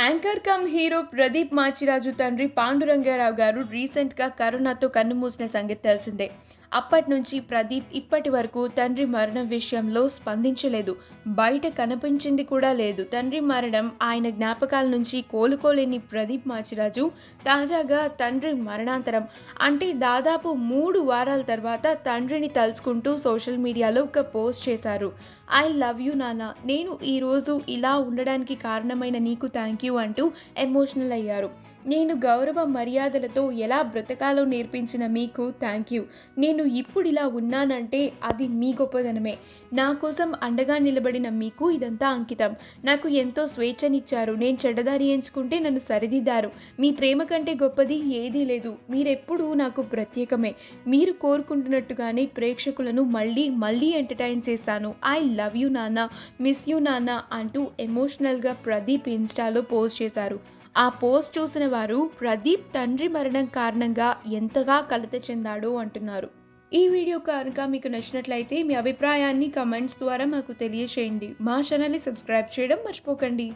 Anchor cum hero Pradeep Machiraju తండ్రి పాండురంగారావు గారు రీసెంట్గా కరోనాతో కన్నుమూసిన సంగతి తెలిసిందే. అప్పటి నుంచి ప్రదీప్ ఇప్పటి వరకు తండ్రి మరణం విషయంలో స్పందించలేదు. బయట కనిపించింది కూడా లేదు. తండ్రి మరణం ఆయన జ్ఞాపకాల నుంచి కోలుకోలేని ప్రదీప్ మాచిరాజు తాజాగా తండ్రి మరణాంతరం. అంటే దాదాపు మూడు వారాల తర్వాత తండ్రిని తలుచుకుంటూ సోషల్ మీడియాలో ఒక పోస్ట్ చేశారు. ఐ లవ్ యూ నాన్న. నేను ఈరోజు ఇలా ఉండడానికి కారణమైన నీకు థ్యాంక్ యూ అంటూ ఎమోషనల్ అయ్యారు. నేను గౌరవ మర్యాదలతో ఎలా బ్రతకాలో నేర్పించిన మీకు థ్యాంక్ యూ నేను ఇప్పుడు ఇలా ఉన్నానంటే అది మీ గొప్పదనమే నా కోసం అండగా నిలబడిన మీకు ఇదంతా అంకితం. నాకు ఎంతో స్వేచ్ఛనిచ్చారు. నేను చెడ్డదారి ఎంచుకుంటే నన్ను సరిదిద్దారు. మీ ప్రేమ కంటే గొప్పది ఏదీ లేదు. మీరెప్పుడూ నాకు ప్రత్యేకమే. మీరు కోరుకుంటున్నట్టుగానే ప్రేక్షకులను మళ్ళీ మళ్ళీ ఎంటర్టైన్ చేస్తాను. ఐ లవ్ యూ నాన్న. మిస్ యూ నాన్న అంటూ ఎమోషనల్గా ప్రదీప్ ఇన్స్టాలో పోస్ట్ చేశారు. ఆ పోస్ట్ చూసిన వారు ప్రదీప్ తండ్రి మరణం కారణంగా ఎంతగా కలత చెందాడో అంటున్నారు. ఈ వీడియో కనుక మీకు నచ్చినట్లయితే మీ అభిప్రాయాన్ని కమెంట్స్ ద్వారా మాకు తెలియచేయండి. మా ఛానల్ని సబ్స్క్రైబ్ చేయడం మర్చిపోకండి.